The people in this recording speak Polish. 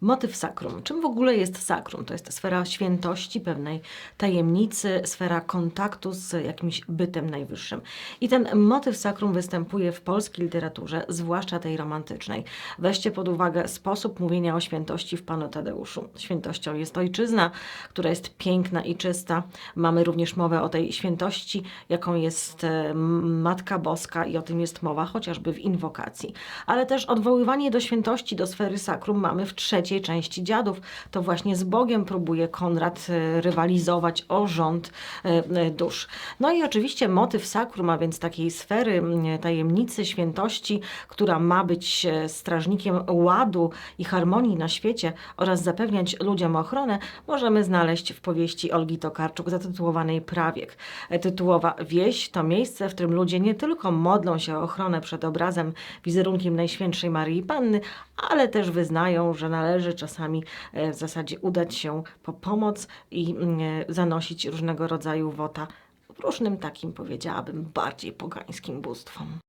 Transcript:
Motyw sakrum. Czym w ogóle jest sakrum? To jest sfera świętości, pewnej tajemnicy, sfera kontaktu z jakimś bytem najwyższym. I ten motyw sakrum występuje w polskiej literaturze, zwłaszcza tej romantycznej. Weźcie pod uwagę sposób mówienia o świętości w Panu Tadeuszu. Świętością jest ojczyzna, która jest piękna i czysta. Mamy również mowę o tej świętości, jaką jest e, Matka Boska i o tym jest mowa chociażby w inwokacji. Ale też odwoływanie do świętości, do sfery sakrum mamy w trzeciej części Dziadów. To właśnie z Bogiem próbuje Konrad e, rywalizować o rząd e, e, dusz. No i oczywiście motyw sakrum, a więc takiej sfery tajemnicy, świętości, która ma być strażnikiem ładu i harmonii na świecie oraz zapewniać ludziom ochronę, możemy znaleźć w powieści Olgi Tokarczuk zatytułowanej Prawiek. Tytułowa wieś to miejsce, w którym ludzie nie tylko modlą się o ochronę przed obrazem, wizerunkiem Najświętszej Maryi Panny, ale też wyznają, że należy czasami e, w zasadzie udać się po pomoc i mm, e, zanosić różnego rodzaju wota różnym takim, powiedziałabym, bardziej pogańskim bóstwom.